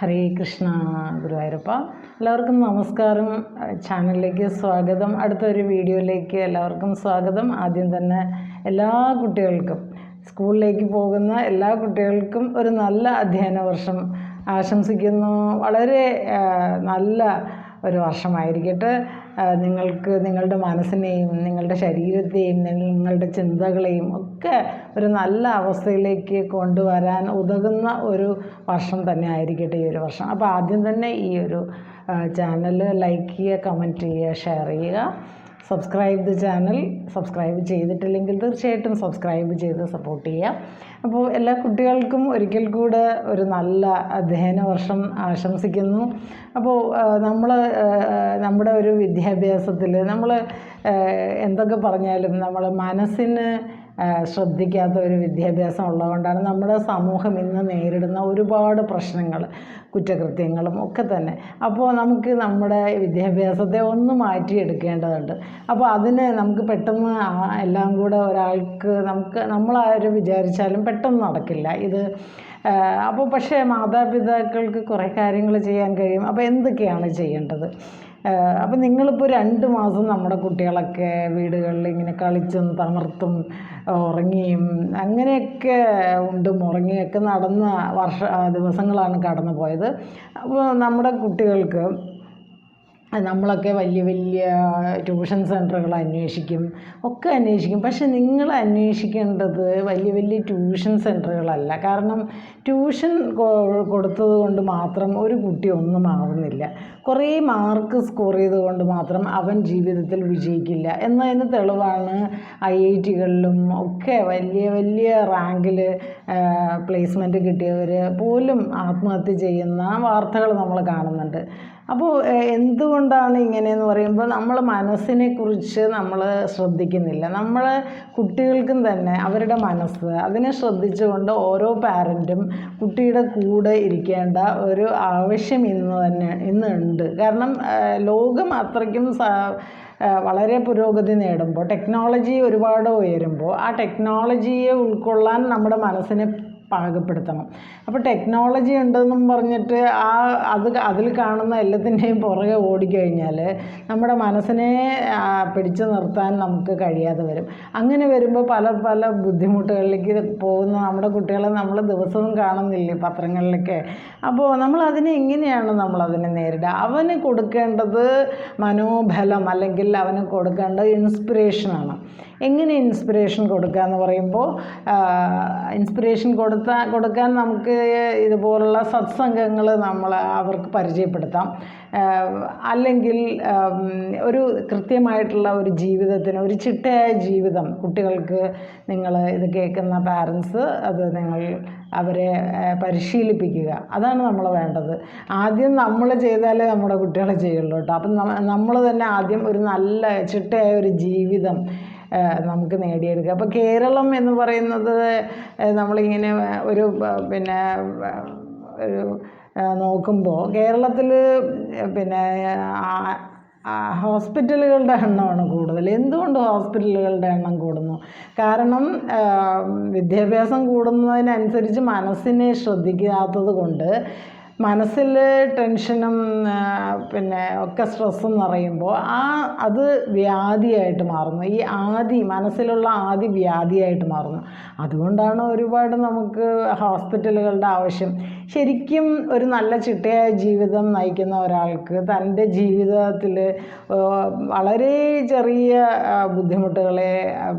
ഹരേ കൃഷ്ണ ഗുരുവായൂരപ്പ. എല്ലാവർക്കും നമസ്കാരം. ചാനലിലേക്ക് സ്വാഗതം. അടുത്തൊരു വീഡിയോയിലേക്ക് എല്ലാവർക്കും സ്വാഗതം. ആദ്യം തന്നെ എല്ലാ കുട്ടികൾക്കും സ്കൂളിലേക്ക് പോകുന്ന എല്ലാ കുട്ടികൾക്കും ഒരു നല്ല അധ്യയന വർഷം ആശംസിക്കുന്നു. വളരെ നല്ല ഒരു വർഷമായിരിക്കട്ടെ. നിങ്ങൾക്ക് നിങ്ങളുടെ മനസ്സിനെയും നിങ്ങളുടെ ശരീരത്തെയും നിങ്ങളുടെ ചിന്തകളെയും ഒക്കെ ഒരു നല്ല അവസ്ഥയിലേക്ക് കൊണ്ടുവരാൻ ഉതകുന്ന ഒരു വർഷം തന്നെ ആയിരിക്കട്ടെ ഈ ഒരു വർഷം. അപ്പോൾ ആദ്യം തന്നെ ഈ ഒരു ചാനൽ ലൈക്ക് ചെയ്യുക കമന്റ് ചെയ്യുക ഷെയർ ചെയ്യുക. സബ്സ്ക്രൈബ് ദ ചാനൽ സബ്സ്ക്രൈബ് ചെയ്തിട്ടില്ലെങ്കിൽ തീർച്ചയായിട്ടും സബ്സ്ക്രൈബ് ചെയ്ത് സപ്പോർട്ട് ചെയ്യാം. അപ്പോൾ എല്ലാ കുട്ടികൾക്കും ഒരിക്കൽ കൂടെ ഒരു നല്ല അധ്യയന വർഷം ആശംസിക്കുന്നു. അപ്പോൾ നമ്മൾ നമ്മുടെ ഒരു വിദ്യാഭ്യാസത്തിൽ നമ്മൾ എന്തൊക്കെ പറഞ്ഞാലും നമ്മൾ മനസ്സിന് ശ്രദ്ധിക്കാത്ത ഒരു വിദ്യാഭ്യാസം ഉള്ളതുകൊണ്ടാണ് നമ്മുടെ സമൂഹം ഇന്ന് നേരിടുന്ന ഒരുപാട് പ്രശ്നങ്ങൾ കുറ്റകൃത്യങ്ങളും ഒക്കെ തന്നെ. അപ്പോൾ നമുക്ക് നമ്മുടെ വിദ്യാഭ്യാസത്തെ ഒന്ന് മാറ്റിയെടുക്കേണ്ടതുണ്ട്. അപ്പോൾ അതിന് നമുക്ക് പെട്ടെന്ന് എല്ലാം കൂടെ ഒരാൾക്ക് നമുക്ക് നമ്മളാരും വിചാരിച്ചാലും പെട്ടെന്ന് നടക്കില്ല. ഇത് അപ്പോൾ പക്ഷേ മാതാപിതാക്കൾക്ക് കുറേ കാര്യങ്ങൾ ചെയ്യാൻ കഴിയും. അപ്പോൾ എന്തൊക്കെയാണ് ചെയ്യേണ്ടത്? അപ്പം നിങ്ങളിപ്പോൾ രണ്ട് മാസം നമ്മുടെ കുട്ടികളൊക്കെ വീടുകളിൽ ഇങ്ങനെ കളിച്ചും തമർത്തും ഉറങ്ങിയും അങ്ങനെയൊക്കെ ഉണ്ട് ഉറങ്ങിയൊക്കെ നടന്ന വർഷ ദിവസങ്ങളാണ് കടന്നു പോയത് അപ്പോൾ നമ്മുടെ കുട്ടികൾക്ക് നമ്മളൊക്കെ വലിയ വലിയ ട്യൂഷൻ സെന്ററുകൾ അന്വേഷിക്കും ഒക്കെ അന്വേഷിക്കും. പക്ഷെ നിങ്ങൾ അന്വേഷിക്കേണ്ടത് വലിയ വലിയ ട്യൂഷൻ സെന്ററുകളല്ല കാരണം ട്യൂഷൻ കൊടുത്തത് കൊണ്ട് മാത്രം ഒരു കുട്ടി ഒന്നും ആവുന്നില്ല. കുറേ മാർക്ക് സ്കോർ ചെയ്തുകൊണ്ട് മാത്രം അവൻ ജീവിതത്തിൽ വിജയിക്കില്ല. എന്നതിന് തെളിവാണ് ഐ ഐ ടികളിലും ഒക്കെ വലിയ വലിയ റാങ്കിൽ പ്ലേസ്മെന്റ് കിട്ടിയവർ പോലും ആത്മഹത്യ ചെയ്യുന്ന വാർത്തകൾ നമ്മൾ കാണുന്നുണ്ട്. അപ്പോൾ എന്തുകൊണ്ടാണ് ഇങ്ങനെയെന്ന് പറയുമ്പോൾ നമ്മൾ മനസ്സിനെ കുറിച്ച് നമ്മൾ ശ്രദ്ധിക്കുന്നില്ല. നമ്മൾ കുട്ടികൾക്കും തന്നെ അവരുടെ മനസ്സ് അതിനെ ശ്രദ്ധിച്ചുകൊണ്ട് ഓരോ പാരന്റും കുട്ടിയുടെ കൂടെ ഇരിക്കേണ്ട ഒരു ആവശ്യം ഇന്ന് തന്നെ ഇന്നുണ്ട് കാരണം ലോകം അത്രയ്ക്കും വളരെ പുരോഗതി നേടുമ്പോൾ ടെക്നോളജി ഒരുപാട് ഉയരുമ്പോൾ ആ ടെക്നോളജിയെ ഉൾക്കൊള്ളാൻ നമ്മുടെ മനസ്സിനെ പാകപ്പെടുത്തണം. അപ്പോൾ ടെക്നോളജി ഉണ്ടെന്നും പറഞ്ഞിട്ട് ആ അത് അതിൽ കാണുന്ന എല്ലാത്തിന്റെയും പുറകെ ഓടിക്കഴിഞ്ഞാൽ നമ്മുടെ മനസ്സിനെ പിടിച്ചു നിർത്താൻ നമുക്ക് കഴിയാതെ വരും. അങ്ങനെ വരുമ്പോൾ പല പല ബുദ്ധിമുട്ടുകളിലേക്ക് പോകുന്ന നമ്മുടെ കുട്ടികളെ നമ്മൾ ദിവസവും കാണുന്നില്ലേ പത്രങ്ങളിലൊക്കെ? അപ്പോൾ നമ്മൾ അതിനെ എങ്ങനെയാണ് നമ്മൾ അതിനെ നേരിടുക? അവന് കൊടുക്കേണ്ടത് മനോബലം അല്ലെങ്കിൽ അവന് കൊടുക്കേണ്ടത് ഇൻസ്പിറേഷനാണ് എങ്ങനെ ഇൻസ്പിറേഷൻ കൊടുക്കുക എന്ന് പറയുമ്പോൾ ഇൻസ്പിറേഷൻ കൊടുത്ത കൊടുക്കാൻ നമുക്ക് ഇതുപോലുള്ള സത്സംഗങ്ങൾ നമ്മൾ അവർക്ക് പരിചയപ്പെടുത്താം. അല്ലെങ്കിൽ ഒരു കൃത്യമായിട്ടുള്ള ഒരു ജീവിതത്തിന് ഒരു ചിട്ടയായ ജീവിതം കുട്ടികൾക്ക് നിങ്ങൾ ഇത് കേൾക്കുന്ന പാരൻസ് അത് നിങ്ങൾ അവരെ പരിശീലിപ്പിക്കുക. അതാണ് നമ്മൾ വേണ്ടത്. ആദ്യം നമ്മൾ ചെയ്താലേ നമ്മുടെ കുട്ടികളെ ചെയ്യുള്ളൂ കേട്ടോ. അപ്പം നമ്മൾ തന്നെ ആദ്യം ഒരു നല്ല ചിട്ടയായ ഒരു ജീവിതം നമുക്ക് നേടിയെടുക്കുക അപ്പോൾ കേരളം എന്ന് പറയുന്നത് നമ്മളിങ്ങനെ ഒരു പിന്നെ ഒരു നോക്കുമ്പോൾ കേരളത്തിൽ പിന്നെ ഹോസ്പിറ്റലുകളുടെ എണ്ണമാണ് കൂടുതൽ. എന്തുകൊണ്ട് ഹോസ്പിറ്റലുകളുടെ എണ്ണം കൂടുന്നു? കാരണം വിദ്യാഭ്യാസം കൂടുന്നതിനനുസരിച്ച് മനസ്സിനെ ശ്രദ്ധിക്കാത്തത് കൊണ്ട് മനസ്സിൽ ടെൻഷനും പിന്നെ ഒക്കെ സ്ട്രെസ്സും നിറയുമ്പോൾ ആ അത് വ്യാധിയായിട്ട് മാറുന്നു. ഈ ആദി മനസ്സിലുള്ള ആദി വ്യാധിയായിട്ട് മാറുന്നു. അതുകൊണ്ടാണ് ഒരുപാട് നമുക്ക് ഹോസ്പിറ്റലുകളുടെ ആവശ്യം. ശരിക്കും ഒരു നല്ല ചിട്ടയായ ജീവിതം നയിക്കുന്ന ഒരാൾക്ക് തന്റെ ജീവിതത്തിൽ വളരെ ചെറിയ ബുദ്ധിമുട്ടുകളെ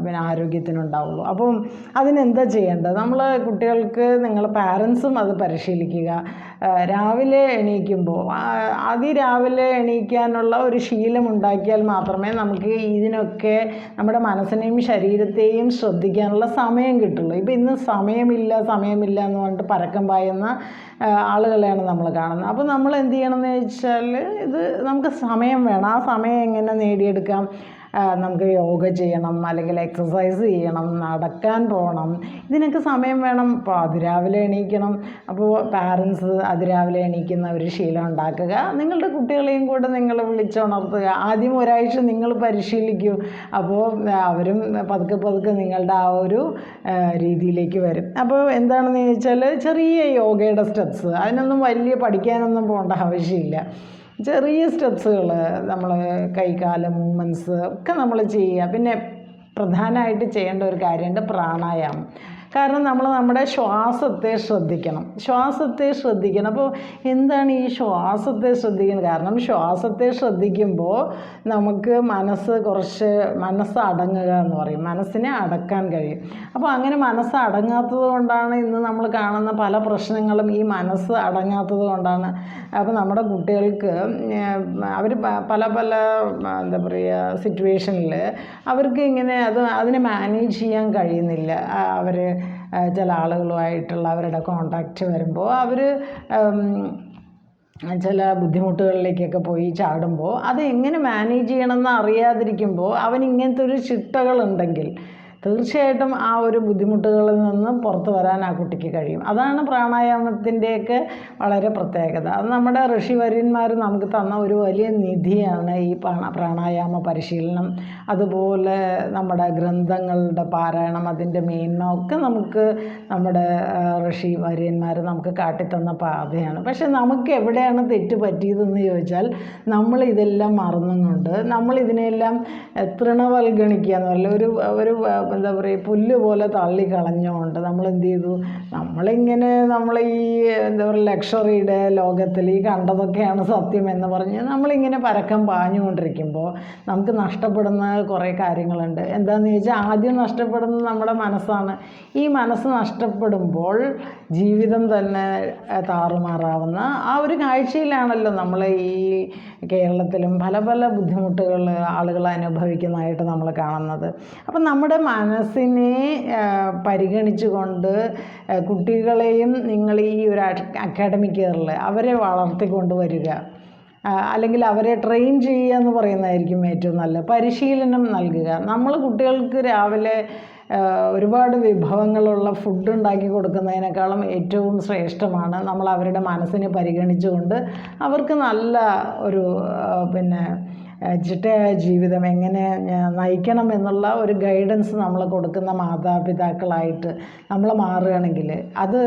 പിന്നെ ആരോഗ്യത്തിനുണ്ടാവുള്ളൂ. അപ്പം അതിനെന്താ ചെയ്യേണ്ടത്? നമ്മൾ കുട്ടികൾക്ക് നിങ്ങൾ പാരൻസും അത് പരിശീലിക്കുക. രാവിലെ എണീക്കുമ്പോൾ അതിരാവിലെ എണീക്കാനുള്ള ഒരു ശീലം ഉണ്ടാക്കിയാൽ മാത്രമേ നമുക്ക് ഇതിനൊക്കെ നമ്മുടെ മനസ്സിനെയും ശരീരത്തെയും ശ്രദ്ധിക്കാനുള്ള സമയം കിട്ടുള്ളൂ. ഇപ്പം ഇന്ന് സമയമില്ല സമയമില്ല എന്ന് പറഞ്ഞിട്ട് പരക്കം പായുന്ന ആളുകളെയാണ് നമ്മൾ കാണുന്നത്. അപ്പോൾ നമ്മൾ എന്ത് ചെയ്യണം എന്ന് വെച്ചാൽ ഇത് നമുക്ക് സമയം വേണം. ആ സമയം എങ്ങനെ നേടിയെടുക്കാം? നമുക്ക് യോഗ ചെയ്യണം അല്ലെങ്കിൽ എക്സസൈസ് ചെയ്യണം നടക്കാൻ പോകണം ഇതിനൊക്കെ സമയം വേണം. അപ്പോൾ അതിരാവിലെ എണീക്കണം. അപ്പോൾ പാരൻസ് അതിരാവിലെ എണീക്കുന്ന ഒരു ശീലം ഉണ്ടാക്കുക. നിങ്ങളുടെ കുട്ടികളെയും കൂടെ നിങ്ങൾ വിളിച്ചുണർത്തുക. ആദ്യം ഒരാഴ്ച നിങ്ങൾ പരിശീലിക്കൂ. അപ്പോൾ അവരും പതുക്കെ പതുക്കെ നിങ്ങളുടെ ആ ഒരു രീതിയിലേക്ക് വരും. അപ്പോൾ എന്താണെന്ന് ചോദിച്ചാൽ ചെറിയ യോഗയുടെ സ്റ്റെപ്സ് അതിനൊന്നും വലിയ പഠിക്കാനൊന്നും പോകേണ്ട ആവശ്യമില്ല. ചെറിയ സ്റ്റെപ്സുകൾ നമ്മൾ കൈകാല മൂവ്മെന്റ്സ് ഒക്കെ നമ്മൾ ചെയ്യുക. പിന്നെ പ്രധാനമായിട്ട് ചെയ്യേണ്ട ഒരു കാര്യമുണ്ട് പ്രാണായാമം. കാരണം നമ്മൾ നമ്മുടെ ശ്വാസത്തെ ശ്രദ്ധിക്കണം. ശ്വാസത്തെ ശ്രദ്ധിക്കണം. അപ്പോൾ എന്താണ് ഈ ശ്വാസത്തെ ശ്രദ്ധിക്കുന്നത് കാരണം ശ്വാസത്തെ ശ്രദ്ധിക്കുമ്പോൾ നമുക്ക് മനസ്സ് കുറച്ച് മനസ്സ് അടങ്ങുക എന്ന് പറയും. മനസ്സിനെ അടക്കാൻ കഴിയും. അപ്പോൾ അങ്ങനെ മനസ്സ് അടങ്ങാത്തത് കൊണ്ടാണ് ഇന്ന് നമ്മൾ കാണുന്ന പല പ്രശ്നങ്ങളും ഈ മനസ്സ് അടങ്ങാത്തത് കൊണ്ടാണ്. അപ്പോൾ നമ്മുടെ കുട്ടികൾക്ക് അവർ പല പല എന്താ പറയുക സിറ്റുവേഷനിൽ അവർക്ക് ഇങ്ങനെ അത് അതിനെ മാനേജ് ചെയ്യാൻ കഴിയുന്നില്ല. അവർ ചില ആളുകളുമായിട്ടുള്ള അവരുടെ കോണ്ടാക്റ്റ് വരുമ്പോൾ അവർ ചില ബുദ്ധിമുട്ടുകളിലേക്കൊക്കെ പോയി ചാടുമ്പോൾ അത് എങ്ങനെ മാനേജ് ചെയ്യണമെന്ന് അറിയാതിരിക്കുമ്പോൾ അവൻ ഇങ്ങനത്തെ ഒരു ചിട്ടകളുണ്ടെങ്കിൽ തീർച്ചയായിട്ടും ആ ഒരു ബുദ്ധിമുട്ടുകളിൽ നിന്ന് പുറത്തു വരാൻ ആ കുട്ടിക്ക് കഴിയും. അതാണ് പ്രാണായാമത്തിന്റെയൊക്കെ വളരെ പ്രത്യേകത. അത് നമ്മുടെ ഋഷിവര്യന്മാർ നമുക്ക് തന്ന ഒരു വലിയ നിധിയാണ് ഈ പ്രാണ പ്രാണായാമ പരിശീലനം. അതുപോലെ നമ്മുടെ ഗ്രന്ഥങ്ങളുടെ പാരായണം അതിന്റെ മേന്മ ഒക്കെ നമുക്ക് നമ്മുടെ ഋഷിവര്യന്മാർ ഋഷി വര്യന്മാർ നമുക്ക് കാട്ടിത്തന്ന പാതയാണ്. പക്ഷെ നമുക്ക് എവിടെയാണ് തെറ്റ് പറ്റിയതെന്ന് ചോദിച്ചാൽ നമ്മൾ ഇതെല്ലാം മറന്നുകൊണ്ട് നമ്മൾ ഇതിനെല്ലാം തൃണവൽഗണിക്കുക എന്ന് ഒരു ഒരു എന്താ പറയുക പുല്ല് പോലെ തള്ളിക്കളഞ്ഞുകൊണ്ട് നമ്മൾ എന്ത് ചെയ്തു? നമ്മളിങ്ങനെ നമ്മൾ ഈ എന്താ പറയുക ലക്ഷറിയുടെ ലോകത്തിൽ ഈ കണ്ടതൊക്കെയാണ് സത്യം എന്ന് പറഞ്ഞ് നമ്മളിങ്ങനെ പരക്കം പാഞ്ഞുകൊണ്ടിരിക്കുമ്പോൾ നമുക്ക് നഷ്ടപ്പെടുന്ന കുറേ കാര്യങ്ങളുണ്ട്. എന്താണെന്ന് ചോദിച്ചാൽ ആദ്യം നഷ്ടപ്പെടുന്നത് നമ്മുടെ മനസ്സാണ്. ഈ മനസ്സ് നഷ്ടപ്പെടുമ്പോൾ ജീവിതം തന്നെ താറുമാറാവുന്ന ആ ഒരു കാഴ്ചയിലാണല്ലോ നമ്മൾ ഈ കേരളത്തിലും പല പല ബുദ്ധിമുട്ടുകൾ ആളുകൾ അനുഭവിക്കുന്നതായിട്ട് നമ്മൾ കാണുന്നത്. അപ്പം നമ്മുടെ മനസ്സിനെ പരിഗണിച്ചുകൊണ്ട് കുട്ടികളെയും നിങ്ങൾ ഈ ഒരു അക്കാഡമിക് ഇയറിൽ അവരെ വളർത്തിക്കൊണ്ട് വരിക. അല്ലെങ്കിൽ അവരെ ട്രെയിൻ ചെയ്യുക എന്ന് പറയുന്നതായിരിക്കും ഏറ്റവും നല്ല പരിശീലനം നൽകുക. നമ്മൾ കുട്ടികൾക്ക് രാവിലെ ഒരുപാട് വിഭവങ്ങളുള്ള ഫുഡ് ഉണ്ടാക്കി കൊടുക്കുന്നതിനേക്കാളും ഏറ്റവും ശ്രേഷ്ഠമാണ് നമ്മൾ അവരുടെ മനസ്സിനെ പരിഗണിച്ചുകൊണ്ട് അവർക്ക് നല്ല ഒരു പിന്നെ ചിട്ടയായ ജീവിതം എങ്ങനെ നയിക്കണം എന്നുള്ള ഒരു ഗൈഡൻസ് നമ്മൾ കൊടുക്കുന്ന മാതാപിതാക്കളായിട്ട് നമ്മൾ മാറുകയാണെങ്കിൽ അത്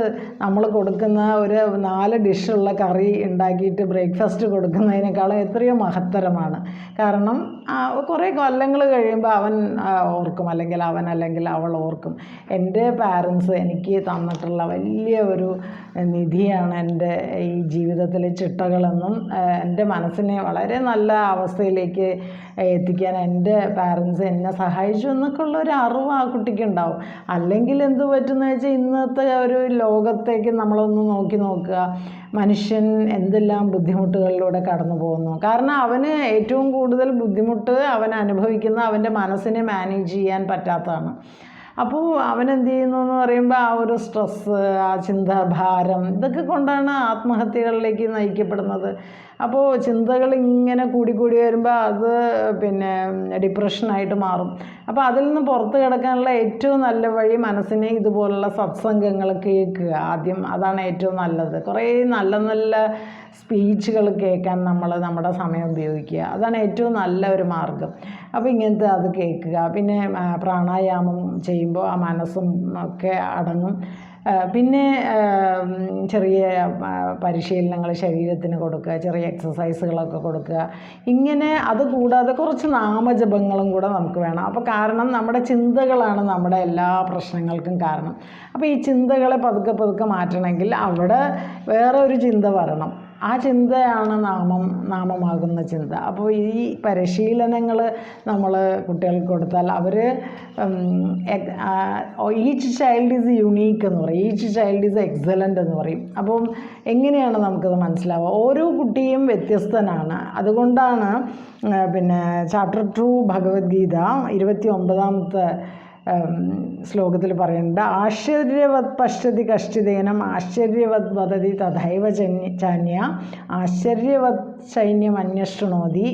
നമ്മൾ കൊടുക്കുന്ന ഒരു നാല് ഡിഷുള്ള കറി ഉണ്ടാക്കിയിട്ട് ബ്രേക്ക്ഫാസ്റ്റ് കൊടുക്കുന്നതിനേക്കാളും എത്രയോ മഹത്തരമാണ്. കാരണം കുറേ കൊല്ലങ്ങൾ കഴിയുമ്പോൾ അവൻ ഓർക്കും. അല്ലെങ്കിൽ അവൻ അല്ലെങ്കിൽ അവൾ ഓർക്കും. എന്റെ പാരൻസ് എനിക്ക് തന്നിട്ടുള്ള വലിയ ഒരു നിധിയാണ് എന്റെ ഈ ജീവിതത്തിലെ ചിട്ടകളെന്നും എന്റെ മനസ്സിനെ വളരെ നല്ല അവസ്ഥയിലേക്ക് എത്തിക്കാൻ എന്റെ പാരൻസ് എന്നെ സഹായിച്ചു എന്നൊക്കെ ഉള്ള ഒരു അറിവ് ആ കുട്ടിക്ക് ഉണ്ടാവും. അല്ലെങ്കിൽ എന്ത് പറ്റുമെന്ന് വെച്ചാൽ ഇന്നത്തെ ഒരു ലോകത്തേക്ക് നമ്മളൊന്ന് നോക്കി നോക്കുക. മനുഷ്യൻ എന്തെല്ലാം ബുദ്ധിമുട്ടുകളിലൂടെ കടന്നു പോകുന്നു. കാരണം അവന് ഏറ്റവും കൂടുതൽ ബുദ്ധിമുട്ട് അവൻ അനുഭവിക്കുന്ന അവന്റെ മനസ്സിനെ മാനേജ് ചെയ്യാൻ പറ്റാത്തതാണ്. അപ്പോൾ അവൻ എന്ത് ചെയ്യുന്നു എന്ന് പറയുമ്പോൾ ആ ഒരു സ്ട്രെസ്സ് ആ ചിന്താഭാരം ഇതൊക്കെ കൊണ്ടാണ് ആത്മഹത്യകളിലേക്ക് നയിക്കപ്പെടുന്നത്. അപ്പോൾ ചിന്തകൾ ഇങ്ങനെ കൂടി കൂടി വരുമ്പോൾ അത് പിന്നെ ഡിപ്രഷനായിട്ട് മാറും. അപ്പോൾ അതിൽ നിന്ന് പുറത്ത് കിടക്കാനുള്ള ഏറ്റവും നല്ല വഴി മനസ്സിനെ ഇതുപോലുള്ള സത്സംഗങ്ങൾ കേൾക്കുക. ആദ്യം അതാണ് ഏറ്റവും നല്ലത്. കുറേ നല്ല നല്ല സ്പീച്ചുകൾ കേൾക്കാൻ നമ്മൾ നമ്മുടെ സമയം ഉപയോഗിക്കുക. അതാണ് ഏറ്റവും നല്ല ഒരു മാർഗം അപ്പോൾ ഇങ്ങനത്തെ അത് കേൾക്കുക. പിന്നെ പ്രാണായാമം ചെയ്യുമ്പോൾ ആ മനസ്സും ഒക്കെ അടങ്ങും. പിന്നെ ചെറിയ പരിശീലനങ്ങൾ ശരീരത്തിന് കൊടുക്കുക ചെറിയ എക്സസൈസുകളൊക്കെ കൊടുക്കുക. ഇങ്ങനെ അത് കൂടാതെ കുറച്ച് നാമജപങ്ങളും കൂടെ നമുക്ക് വേണം. അപ്പോൾ കാരണം നമ്മുടെ ചിന്തകളാണ് നമ്മുടെ എല്ലാ പ്രശ്നങ്ങൾക്കും കാരണം. അപ്പോൾ ഈ ചിന്തകളെ പതുക്കെ പതുക്കെ മാറ്റണമെങ്കിൽ അവിടെ വേറെ ഒരു ചിന്ത വരണം. ആ ചിന്തയാണ് നാമം നാമമാകുന്ന ചിന്ത. അപ്പോൾ ഈ പരിശീലനങ്ങൾ നമ്മൾ കുട്ടികൾക്ക് കൊടുത്താൽ അവർ ഈച്ച് ചൈൽഡ് ഈസ് യുണീക്ക് എന്ന് പറയും. ഈച്ച് ചൈൽഡ് ഈസ് എക്സലന്റ് എന്ന് പറയും. അപ്പം എങ്ങനെയാണ് നമുക്കത് മനസ്സിലാവുക? ഓരോ കുട്ടിയും വ്യത്യസ്തനാണ്. അതുകൊണ്ടാണ് പിന്നെ ചാപ്റ്റർ ടു ഭഗവത്ഗീത ഇരുപത്തി ഒമ്പതാമത്തെ ശ്ലോകത്തിൽ പറയുന്നുണ്ട് ആശ്ചര്യവത് പശ്യതി കഷ്ടിതേനം ആശ്ചര്യവത് വദതി തഥൈവ ചന്യ ചാന്യ ആശ്ചര്യവത് സൈന്യം അന്വേഷണോതി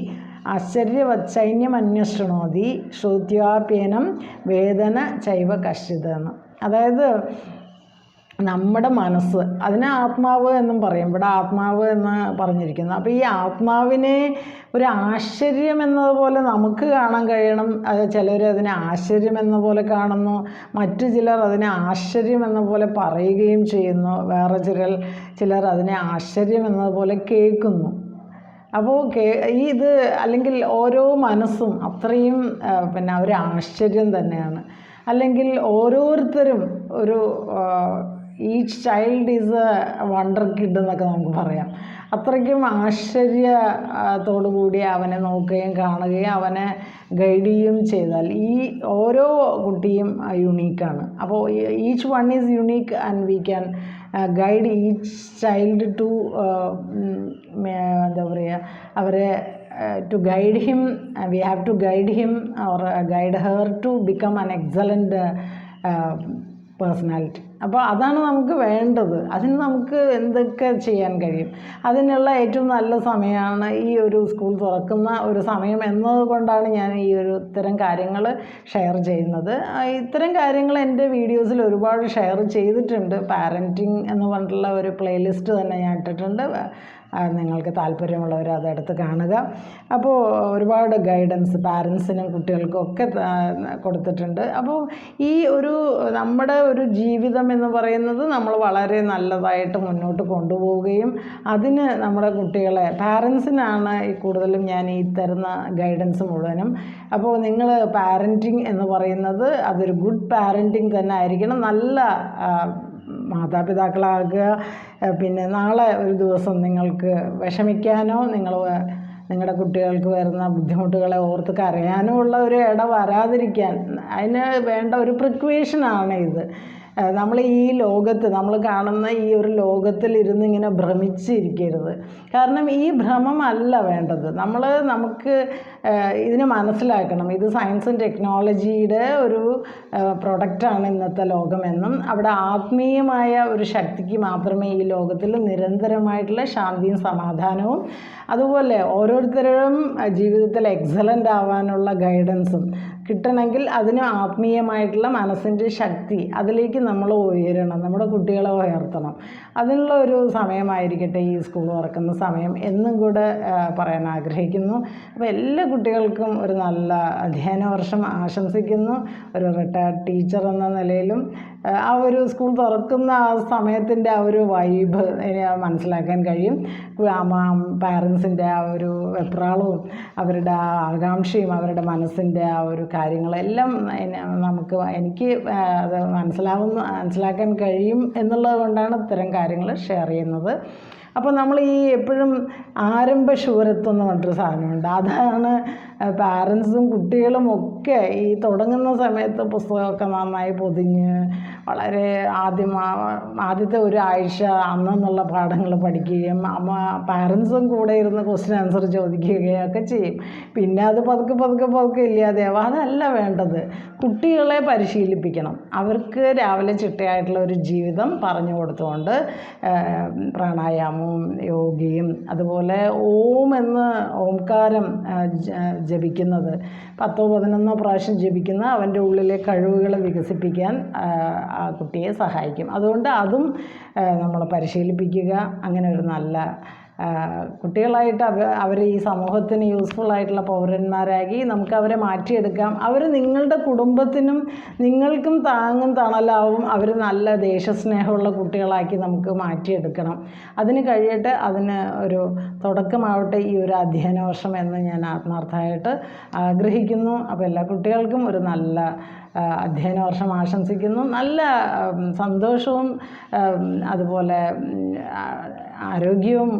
ആശ്ചര്യവത് സൈന്യം അന്വേഷണോതി ശ്രുത്യാപ്യനം വേദന ചൈവ കഷ്ടിതെന്ന് അതായത് നമ്മുടെ മനസ്സ് അതിനെ ആത്മാവ് എന്നും പറയും. ഇവിടെ ആത്മാവ് എന്ന് പറഞ്ഞിരിക്കുന്നു. അപ്പോൾ ഈ ആത്മാവിനെ ഒരു ആശ്ചര്യം എന്നതുപോലെ നമുക്ക് കാണാൻ കഴിയണം. അത് ചിലർ അതിനെ ആശ്ചര്യം എന്ന പോലെ കാണുന്നു. മറ്റു ചിലർ അതിനെ ആശ്ചര്യം എന്ന പോലെ പറയുകയും ചെയ്യുന്നു. വേറെ ചിലർ ചിലർ അതിനെ ആശ്ചര്യം എന്നതുപോലെ കേൾക്കുന്നു. അപ്പോൾ കേ ഈ ഇത് അല്ലെങ്കിൽ ഓരോ മനസ്സും അത്രയും പിന്നെ ഒരു ആശ്ചര്യം തന്നെയാണ്. അല്ലെങ്കിൽ ഓരോരുത്തരും ഒരു each child is a wonder kid എന്നൊക്കെ നമുക്ക് പറയാം. അത്രയ്ക്കും ആശ്ചര്യത്തോടു കൂടി അവനെ നോക്കുകയും കാണുകയും അവനെ ഗൈഡ് ചെയ്യുകയും ചെയ്താൽ ഈ ഓരോ കുട്ടിയും യുണീക്കാണ് അപ്പോൾ each one is unique and we can guide each child to എന്താ പറയുക അവരെ to guide him we have to guide him or guide her to become an excellent personality അപ്പോൾ അതാണ് നമുക്ക് വേണ്ടത്. അതിന് നമുക്ക് എന്തൊക്കെ ചെയ്യാൻ കഴിയും? അതിനുള്ള ഏറ്റവും നല്ല സമയമാണ് ഈ ഒരു സ്കൂൾ തുറക്കുന്ന ഒരു സമയം എന്നതുകൊണ്ടാണ് ഞാൻ ഈ ഒരു ഇത്തരം കാര്യങ്ങൾ ഷെയർ ചെയ്യുന്നത്. ഇത്തരം കാര്യങ്ങൾ എന്റെ വീഡിയോസിൽ ഒരുപാട് ഷെയർ ചെയ്തിട്ടുണ്ട്. പാരന്റിങ് എന്ന് പറഞ്ഞിട്ടുള്ള ഒരു പ്ലേലിസ്റ്റ് തന്നെ ഞാൻ ഇട്ടിട്ടുണ്ട്. നിങ്ങൾക്ക് താല്പര്യമുള്ളവർ അതെടുത്ത് കാണുക. അപ്പോൾ ഒരുപാട് ഗൈഡൻസ് പാരൻസിനും കുട്ടികൾക്കും ഒക്കെ കൊടുത്തിട്ടുണ്ട്. അപ്പോൾ ഈ ഒരു നമ്മുടെ ഒരു ജീവിതം എന്ന് പറയുന്നത് നമ്മൾ വളരെ നല്ലതായിട്ട് മുന്നോട്ട് കൊണ്ടുപോവുകയും അതിന് നമ്മുടെ കുട്ടികളെ പാരൻസിനാണ് കൂടുതലും ഞാൻ ഈ തരുന്ന ഗൈഡൻസ് മുഴുവനും. അപ്പോൾ നിങ്ങൾ പാരന്റിങ് എന്ന് പറയുന്നത് അതൊരു ഗുഡ് പാരന്റിങ് തന്നെ ആയിരിക്കണം. നല്ല മാതാപിതാക്കളാകുക. പിന്നെ നാളെ ഒരു ദിവസം നിങ്ങൾക്ക് വിഷമിക്കാനോ നിങ്ങൾ നിങ്ങളുടെ കുട്ടികൾക്ക് വരുന്ന ബുദ്ധിമുട്ടുകളെ ഓർത്ത് കരയാനോ ഉള്ള ഒരു ഇട വരാതിരിക്കാൻ അതിന് വേണ്ട ഒരു പ്രിക്വേഷനാണ് ഇത്. നമ്മൾ ഈ ലോകത്ത് നമ്മൾ കാണുന്ന ഈ ഒരു ലോകത്തിൽ ഇരുന്ന് ഇങ്ങനെ ഭ്രമിച്ചിരിക്കരുത്. കാരണം ഈ ഭ്രമമല്ല വേണ്ടത്. നമ്മൾ നമുക്ക് ഇതിനെ മനസ്സിലാക്കണം. ഇത് സയൻസും ടെക്നോളജിയുടെ ഒരു പ്രൊഡക്റ്റാണ് ഇന്നത്തെ ലോകമെന്നും അവിടെ ആത്മീയമായ ഒരു ശക്തിക്ക് മാത്രമേ ഈ ലോകത്തിൽ നിരന്തരമായിട്ടുള്ള ശാന്തിയും സമാധാനവും അതുപോലെ ഓരോരുത്തരും ജീവിതത്തിൽ എക്സലന്റ് ആവാനുള്ള ഗൈഡൻസും കിട്ടണമെങ്കിൽ അതിന് ആത്മീയമായിട്ടുള്ള മനസ്സിന്റെ ശക്തി അതിലേക്ക് നമ്മൾ ഉയരണം നമ്മുടെ കുട്ടികളെ ഉയർത്തണം. അതിനുള്ള ഒരു സമയമായിരിക്കട്ടെ ഈ സ്കൂൾ തുറക്കുന്ന സമയം എന്നും കൂടെ പറയാൻ ആഗ്രഹിക്കുന്നു. അപ്പോൾ എല്ലാ കുട്ടികൾക്കും ഒരു നല്ല അധ്യയന വർഷം ആശംസിക്കുന്നു. ഒരു റിട്ടയർഡ് ടീച്ചർ എന്ന നിലയിലും ആ, ഒരു സ്കൂൾ തുറക്കുന്ന ആ സമയത്തിന്റെ ആ ഒരു വൈബ് മനസ്സിലാക്കാൻ കഴിയും. പാരൻസിന്റെ ആ ഒരു വെപ്രാളവും അവരുടെ ആ ആകാംക്ഷയും അവരുടെ മനസ്സിന്റെ ആ ഒരു കാര്യങ്ങളെല്ലാം നമുക്ക് എനിക്ക് അത് മനസ്സിലാവുന്ന മനസ്സിലാക്കാൻ കഴിയും എന്നുള്ളത് കൊണ്ടാണ് ഇത്തരം കാര്യങ്ങൾ ഷെയർ ചെയ്യുന്നത്. അപ്പോൾ നമ്മൾ ഈ എപ്പോഴും ആരംഭ ശൂരത്വം എന്ന് പറഞ്ഞിട്ടൊരു സാധനമുണ്ട്. അതാണ് പാരൻസും കുട്ടികളും ഒക്കെ ഈ തുടങ്ങുന്ന സമയത്ത് പുസ്തകമൊക്കെ നന്നായി പൊതിഞ്ഞ് വളരെ ആദ്യം ആദ്യത്തെ ഒരാഴ്ച അന്നെന്നുള്ള പാഠങ്ങൾ പഠിക്കുകയും അമ്മ പാരൻസും കൂടെ ഇരുന്ന് ക്വസ്റ്റ്യൻ ആൻസർ ചോദിക്കുകയും ഒക്കെ ചെയ്യും. പിന്നെ അത് പതുക്കെ പതുക്കെ പതുക്കെ ഇല്ലാതെയാവും അതല്ല വേണ്ടത്. കുട്ടികളെ പരിശീലിപ്പിക്കണം. അവർക്ക് രാവിലെ ചിട്ടയായിട്ടുള്ള ഒരു ജീവിതം പറഞ്ഞു കൊടുത്തുകൊണ്ട് പ്രാണായാമവും യോഗയും അതുപോലെ ഓം എന്ന് ഓംകാരം ജപിക്കുന്നത്. പത്തോ പതിനൊന്നോ പ്രാവശ്യം ജപിക്കുന്ന അവന്റെ ഉള്ളിലെ കഴിവുകളെ വികസിപ്പിക്കാൻ ആ, കുട്ടിയെ സഹായിക്കും. അതുകൊണ്ട് അതും നമ്മൾ പരിശീലിപ്പിക്കുക. അങ്ങനെ ഒരു നല്ല കുട്ടികളായിട്ട് അവ അവർ ഈ സമൂഹത്തിന് യൂസ്ഫുൾ ആയിട്ടുള്ള പൗരന്മാരാക്കി നമുക്ക് അവരെ മാറ്റിയെടുക്കാം. അവർ നിങ്ങളുടെ കുടുംബത്തിനും നിങ്ങൾക്കും താങ്ങും തണലാവും. അവർ നല്ല ദേശസ്നേഹമുള്ള കുട്ടികളാക്കി നമുക്ക് മാറ്റിയെടുക്കണം. അതിന് കഴിയട്ടെ അതിന് ഒരു തുടക്കമാവട്ടെ ഈ ഒരു അധ്യയന വർഷം എന്ന് ഞാൻ ആത്മാർത്ഥമായിട്ട് ആഗ്രഹിക്കുന്നു. അപ്പോൾ എല്ലാ കുട്ടികൾക്കും ഒരു നല്ല അധ്യയന വർഷം ആശംസിക്കുന്നു. നല്ല സന്തോഷവും അതുപോലെ ആരോഗ്യവും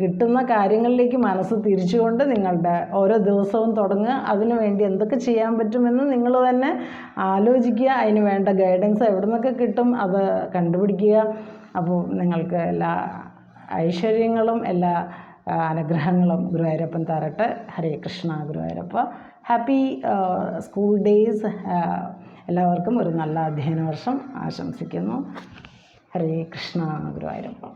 കിട്ടുന്ന കാര്യങ്ങളിലേക്ക് മനസ്സ് തിരിച്ചുകൊണ്ട് നിങ്ങളുടെ ഓരോ ദിവസവും തുടങ്ങുക. അതിനു വേണ്ടി എന്തൊക്കെ ചെയ്യാൻ പറ്റുമെന്ന് നിങ്ങൾ തന്നെ ആലോചിക്കുക. അതിന് വേണ്ട ഗൈഡൻസ് എവിടെ നിന്നൊക്കെ കിട്ടും അത് കണ്ടുപിടിക്കുക. അപ്പോൾ നിങ്ങൾക്ക് എല്ലാ ഐശ്വര്യങ്ങളും എല്ലാ അനുഗ്രഹങ്ങളും ഗുരുവായൂരപ്പൻ തരട്ടെ. Hare Krishna Guruvayurappa. Happy school days എല്ലാവർക്കും ഒരു നല്ല അധ്യയന വർഷം ആശംസിക്കുന്നു. ഹരേ കൃഷ്ണ ഗുരുവായൂരപ്പ.